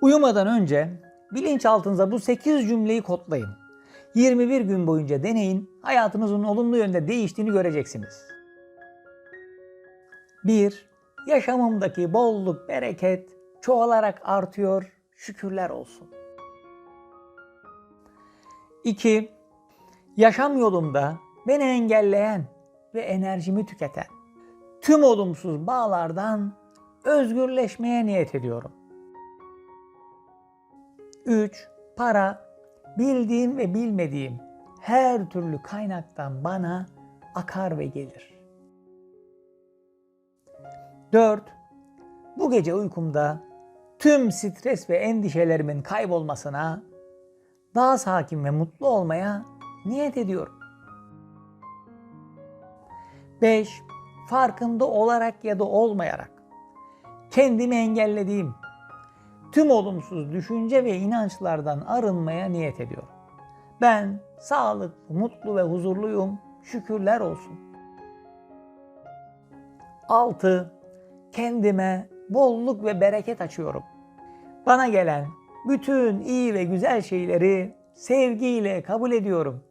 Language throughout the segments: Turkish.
Uyumadan önce bilinçaltınıza bu 8 cümleyi kodlayın. 21 gün boyunca deneyin, hayatınızın olumlu yönde değiştiğini göreceksiniz. 1. Yaşamımdaki bolluk, bereket çoğalarak artıyor, şükürler olsun. 2. Yaşam yolumda beni engelleyen ve enerjimi tüketen tüm olumsuz bağlardan özgürleşmeye niyet ediyorum. 3. Para, bildiğim ve bilmediğim her türlü kaynaktan bana akar ve gelir. 4. Bu gece uykumda tüm stres ve endişelerimin kaybolmasına, daha sakin ve mutlu olmaya niyet ediyorum. 5. Farkında olarak ya da olmayarak kendimi engellediğim tüm olumsuz düşünce ve inançlardan arınmaya niyet ediyorum. Ben sağlıklı, mutlu ve huzurluyum. Şükürler olsun. 6. Kendime bolluk ve bereket açıyorum. Bana gelen bütün iyi ve güzel şeyleri sevgiyle kabul ediyorum.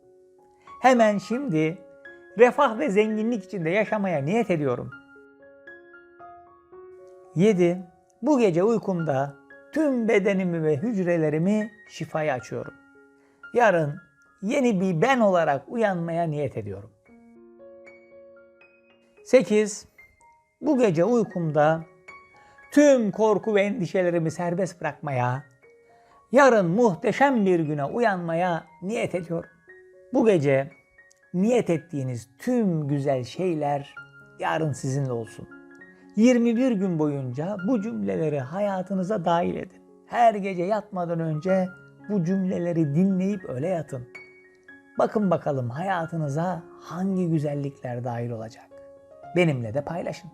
Hemen şimdi refah ve zenginlik içinde yaşamaya niyet ediyorum. 7. Bu gece uykumda tüm bedenimi ve hücrelerimi şifaya açıyorum. Yarın yeni bir ben olarak uyanmaya niyet ediyorum. 8. Bu gece uykumda tüm korku ve endişelerimi serbest bırakmaya, yarın muhteşem bir güne uyanmaya niyet ediyorum. Bu gece niyet ettiğiniz tüm güzel şeyler yarın sizinle olsun. 21 gün boyunca bu cümleleri hayatınıza dahil edin. Her gece yatmadan önce bu cümleleri dinleyip öyle yatın. Bakın bakalım hayatınıza hangi güzellikler dahil olacak. Benimle de paylaşın.